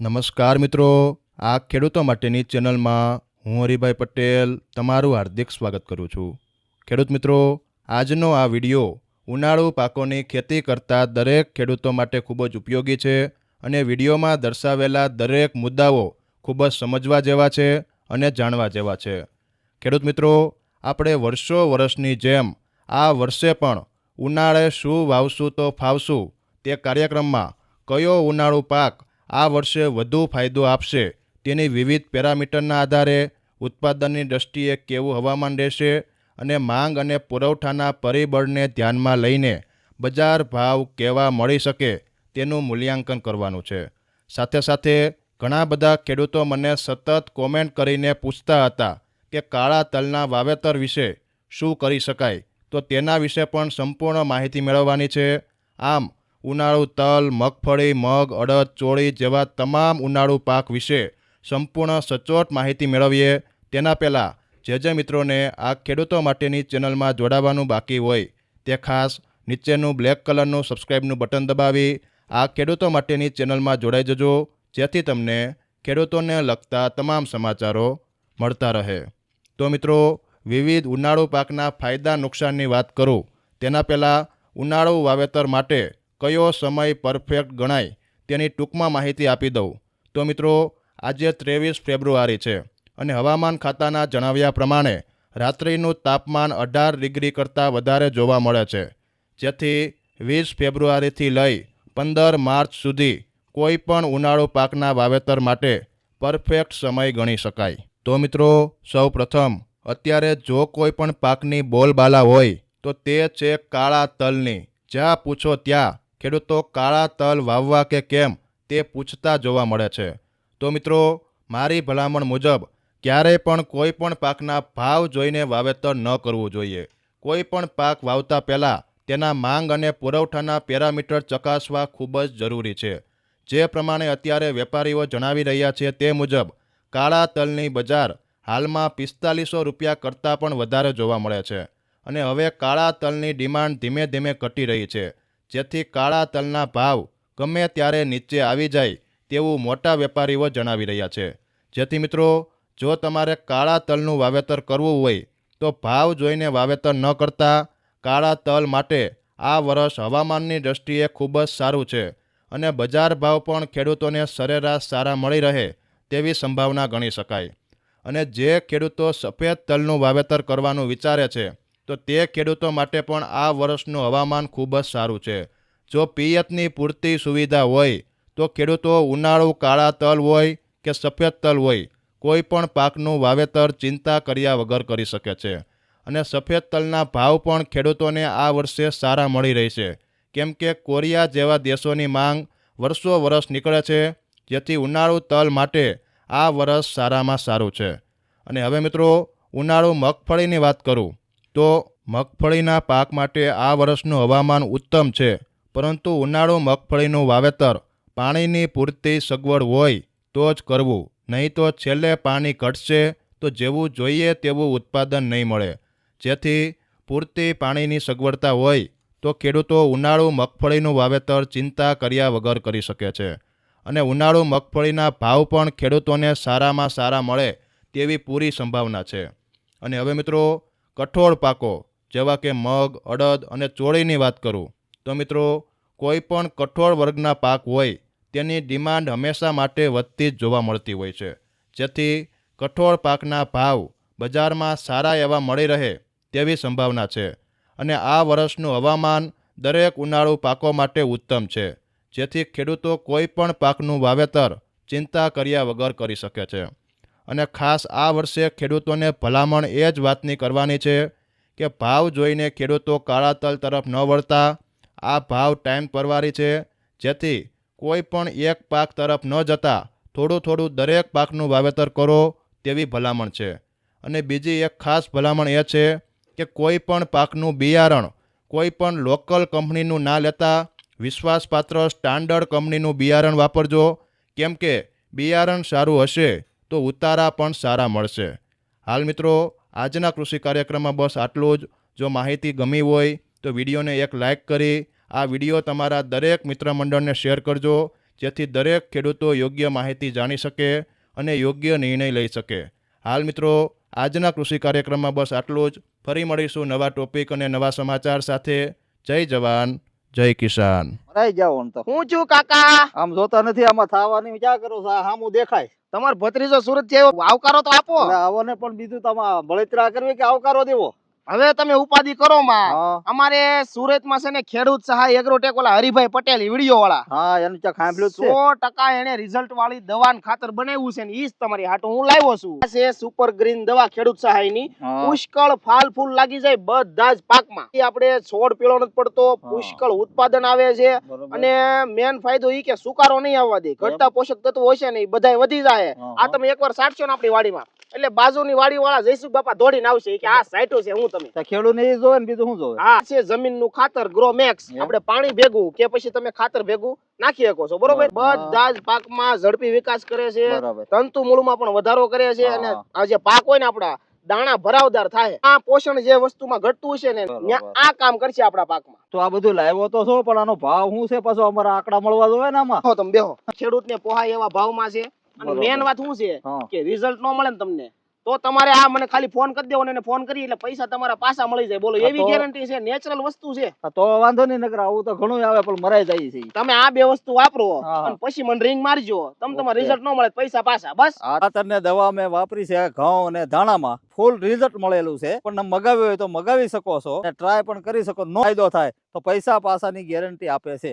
નમસ્કાર મિત્રો. આ ખેડૂતો માટેની ચેનલમાં હું હરિભાઈ પટેલ તમારું હાર્દિક સ્વાગત કરું છું. ખેડૂત મિત્રો, આજનો આ વિડિયો ઉનાળુ પાકોની ખેતી કરતા દરેક ખેડૂતો માટે ખૂબ જ ઉપયોગી છે અને વિડીયોમાં દર્શાવેલા દરેક મુદ્દાઓ ખૂબ જ સમજવા જેવા છે અને જાણવા જેવા છે. ખેડૂત મિત્રો, આપણે વર્ષો વર્ષની જેમ આ વર્ષે પણ ઉનાળે શું વાવશું તો ફાવશું તે કાર્યક્રમમાં કયો ઉનાળુ પાક આ વર્ષે વધુ ફાયદો આપશે. તેની વિવિધ પેરામીટરના આધારે ઉત્પાદનની દ્રષ્ટિએ કેવું હવામાન રહેશે અને માંગ અને પુરવઠાના પરિબળને ધ્યાનમાં લઈને બજાર ભાવ કેવા મળી શકે તેનું મૂલ્યાંકન કરવાનું છે. સાથે સાથે ઘણા બધા ખેડૂતો મને સતત કોમેન્ટ કરીને પૂછતા હતા કે કાળા તલના વાવેતર વિશે શું કરી શકાય? તો તેના વિશે પણ સંપૂર્ણ માહિતી મેળવવાની છે. આમ ઉનાળુ તલ, મગફળી, મગ, અડદ, ચોળી જેવા તમામ ઉનાળુ પાક વિશે સંપૂર્ણ સચોટ માહિતી મેળવીએ. તેના પહેલાં જે જે મિત્રોને આ ખેડૂતો માટેની ચેનલમાં જોડાવાનું બાકી હોય, તે ખાસ નીચેનું બ્લેક કલરનું સબસ્ક્રાઇબનું બટન દબાવી આ ખેડૂતો માટેની ચેનલમાં જોડાઈ જજો, જેથી તમને ખેડૂતોને લગતા તમામ સમાચારો મળતા રહે. તો મિત્રો, વિવિધ ઉનાળુ પાકના ફાયદા નુકસાનની વાત કરું, તેના પહેલાં ઉનાળુ વાવેતર માટે કયો સમય પરફેક્ટ ગણાય તેની ટૂંકમાં માહિતી આપી દઉં. તો મિત્રો, આજે ત્રેવીસ ફેબ્રુઆરી છે અને હવામાન ખાતાના જણાવ્યા પ્રમાણે રાત્રિનું તાપમાન અઢાર ડિગ્રી કરતાં વધારે જોવા મળે છે. જેથી વીસ ફેબ્રુઆરીથી લઈ પંદર માર્ચ સુધી કોઈ પણ ઉનાળુ પાકના વાવેતર માટે પરફેક્ટ સમય ગણી શકાય. તો મિત્રો, સૌ પ્રથમ, અત્યારે જો કોઈ પણ પાકની બોલબાલા હોય, તો તે છે કાળા તલની. જ્યાં પૂછો ત્યાં ખેડૂતો કાળા તલ વાવવા કે કેમ તે પૂછતા જોવા મળે છે. તો મિત્રો, મારી ભલામણ મુજબ ક્યારેય પણ કોઈ પણ પાકના ભાવ જોઈને વાવેતર ન કરવું જોઈએ. કોઈ પણ પાક વાવતા પહેલાં તેના માંગ અને પુરવઠાના પેરામીટર ચકાસવા ખૂબ જ જરૂરી છે. જે પ્રમાણે અત્યારે વેપારીઓ જણાવી રહ્યા છે તે મુજબ, કાળા તલની બજાર હાલમાં પિસ્તાલીસો રૂપિયા કરતાં પણ વધારે જોવા મળે છે. અને હવે કાળા તલની ડિમાન્ડ ધીમે ધીમે ઘટી રહી છે. જેથી કાળા તલના ભાવ ગમે ત્યારે નીચે આવી જાય તેવું મોટા વેપારીઓ જણાવી રહ્યા છે. જેથી મિત્રો, જો તમારે કાળા તલનું વાવેતર કરવું હોય, તો ભાવ જોઈને વાવેતર ન કરતા કાળા તલ માટે આ વર્ષ હવામાનની દ્રષ્ટિએ ખૂબ જ સારું છે અને બજાર ભાવ પણ ખેડૂતોને સરેરાશ સારા મળી રહે તેવી સંભાવના ગણી શકાય. અને જે ખેડૂતો સફેદ તલનું વાવેતર કરવાનું વિચારે છે તો તે ખેડૂતો માટે પણ આ વર્ષનું હવામાન ખૂબ જ સારું છે. જો પિયતની પૂરતી સુવિધા હોય, તો ખેડૂતો ઉનાળુ કાળા તલ હોય કે સફેદ તલ હોય, કોઈ પણ પાકનું વાવેતર ચિંતા કર્યા વગર કરી શકે છે. અને સફેદ તલના ભાવ પણ ખેડૂતોને આ વર્ષે સારા મળી રહેશે કેમ કે કોરિયા જેવા દેશોની માંગ વર્ષો વર્ષ નીકળે છે, જેથી ઉનાળુ તલ માટે આ વર્ષ સારામાં સારું છે. અને હવે મિત્રો, ઉનાળુ મગફળીની વાત કરું. તો મગફળીના પાક માટે આ વર્ષનું હવામાન ઉત્તમ છે. પરંતુ ઉનાળુ મગફળીનું વાવેતર, પાણીની પૂરતી સગવડ હોય તો જ કરવું. નહીં તો છેલ્લે પાણી ઘટશે તો જેવું જોઈએ તેવું ઉત્પાદન નહીં મળે. જેથી પૂરતી પાણીની સગવડતા હોય તો ખેડૂતો ઉનાળુ મગફળીનું વાવેતર ચિંતા કર્યા વગર કરી શકે છે. અને ઉનાળુ મગફળીના ભાવ પણ ખેડૂતોને સારામાં સારા મળે તેવી પૂરી સંભાવના છે. અને હવે મિત્રો કઠોળ પાકો, જેવા કે મગ, અડદ અને ચોળીની વાત કરું. તો મિત્રો, કોઈ પણ કઠોળ વર્ગના પાક હોય, તેની ડિમાન્ડ હંમેશા માટે વધતી જ જોવા મળતી હોય છે. જેથી કઠોળ પાકના ભાવ બજારમાં સારા એવા મળી રહે તેવી સંભાવના છે. અને આ વર્ષનું હવામાન દરેક ઉનાળુ પાકો માટે ઉત્તમ છે. જેથી ખેડૂતો કોઈ પણ પાકનું વાવેતર ચિંતા કર્યા વગર કરી શકે છે. અને ખાસ આ વર્ષે ખેડૂતોને ભલામણ એ જ વાતની કરવાની છે કે ભાવ જોઈને ખેડૂતો કાળા તલ તરફ ન વળતા. આ ભાવ ટાઈમ પરવારી છે, જેથી કોઈ પણ એક પાક તરફ ન જતા થોડું થોડું દરેક પાકનું વાવેતર કરો તેવી ભલામણ છે. અને બીજી એક ખાસ ભલામણ એ છે કે કોઈ પણ પાકનું બિયારણ કોઈ પણ લોકલ કંપનીનું ના લેતા વિશ્વાસપાત્ર સ્ટાન્ડર્ડ કંપનીનું બિયારણ વાપરજો. કેમ કે બિયારણ સારું હશે તો ઉતારા પણ સારા મળશે. હાલ મિત્રો, આજના કૃષિ કાર્યક્રમમાં બસ આટલું જ. જો માહિતી ગમી હોય તો વિડીયોને એક લાઇક કરી, આ વીડિયો તમારા દરેક મિત્ર મંડળને શેર કરજો, જેથી દરેક ખેડૂતો યોગ્ય માહિતી જાણી શકે અને યોગ્ય નિર્ણય લઈ શકે. હાલ મિત્રો, આજના કૃષિ કાર્યક્રમમાં બસ આટલું જ. ફરી મળીશું નવા ટોપિક અને નવા સમાચાર સાથે. જય જવાન. જય કિસાન. મરાઈ જાવ તો. હું છું કાકા. આમ જોતા નથી આમાં થાવાની ક્યાં કરો છો આ હામું દેખાય. તમાર ભત્રીજો સુરત છે આવકારો તો આપો. આવોને પણ બીજું તમારે બળતરા કરવી કે આવકારો દેવો? હવે તમે ઉપાધિ કરો માં. અમારે સુરતમાં છે ને ખેડૂત સહાય એગ્રોટેક ઓલા હરિભાઈ પટેલ વીડિયો વાળા હા એનું છે. એને રિઝલ્ટ વાળી દવા ને ખાતર બનાવ્યું છે ને ઈ જ તમારી હાટો હું લાવ્યો છું. આ છે સુપર ગ્રીન દવા ખેડૂત સહાયની પુષ્કળ ફાલ ફૂલ લાગી જાય બધા જ પાકમાં આપણે છોડ પીળો નથી પડતો પુષ્કળ ઉત્પાદન આવે છે. અને મેન ફાયદો ઈ કે સુકારો નહીં આવવા દે. ઘટતા પોષક તત્વો છે ને ઈ બધાય વધી જાય. આ તમે એકવાર સાચશો ને આપણી વાડીમાં. એટલે બાજુની વાડી વાળા જયસુખ બાપા દોડીને આવશે. કે આ સાઈટો છે હું તમે. ખેડૂત ને એ જોવે ને બીજું શું જોવે? હા છે જમીનનું ખાતર ગ્રો મેક્સ આપણે પાણી ભેગું કે પછી તમે ખાતર ભેગું નાખી શકો છો બરોબર? બધા જ પાકમાં ઝડપી વિકાસ કરે છે. તંતુ મૂળમાં પણ વધારો કરે છે અને આ જે પાક હોય ને આપડા દાણા ભરાવદાર થાય. આ પોષણ જે વસ્તુમાં ઘટતું છે ને આ કામ કરશે આપણા પાકમાં. તો આ બધું લાવ્યો તો છો પણ આનો ભાવ શું છે? પાછો અમારા આંકડા મળવા જોવે ને આમાં. તમે બેહો. ખેડૂતને પોહાય એવા ભાવમાં છે. અને મેન વાત શું છે? કે રિઝલ્ટ ન મળે ને તમને તો તમારે આ મને ખાલી ફોન કરી દેવો ને ફોન કરી એટલે પૈસા તમારા પાછા મળી જાય. બોલો એવી ગેરંટી છે નેચરલ વસ્તુ છે. તો વાંધો નહીં નકર આવું તો ઘણું આવે પણ મરાઈ જાય છે. તમે આ બે વસ્તુ વાપરો અને પછી મને રિંગ મારજો. તમ તમારે રિઝલ્ટ ન મળે પૈસા પાછા બસ. આ ખાતરને દવા મેં વાપરી છે ઘઉં અને ધાણામાં. ફૂલ રિઝલ્ટ મળેલું છે. પણ મગાવ્યું હોય તો મગાવી શકો છો. ટ્રાય પણ કરી શકો નો ફાયદો થાય તો પૈસા પાસાની ગેરંટી આપે છે.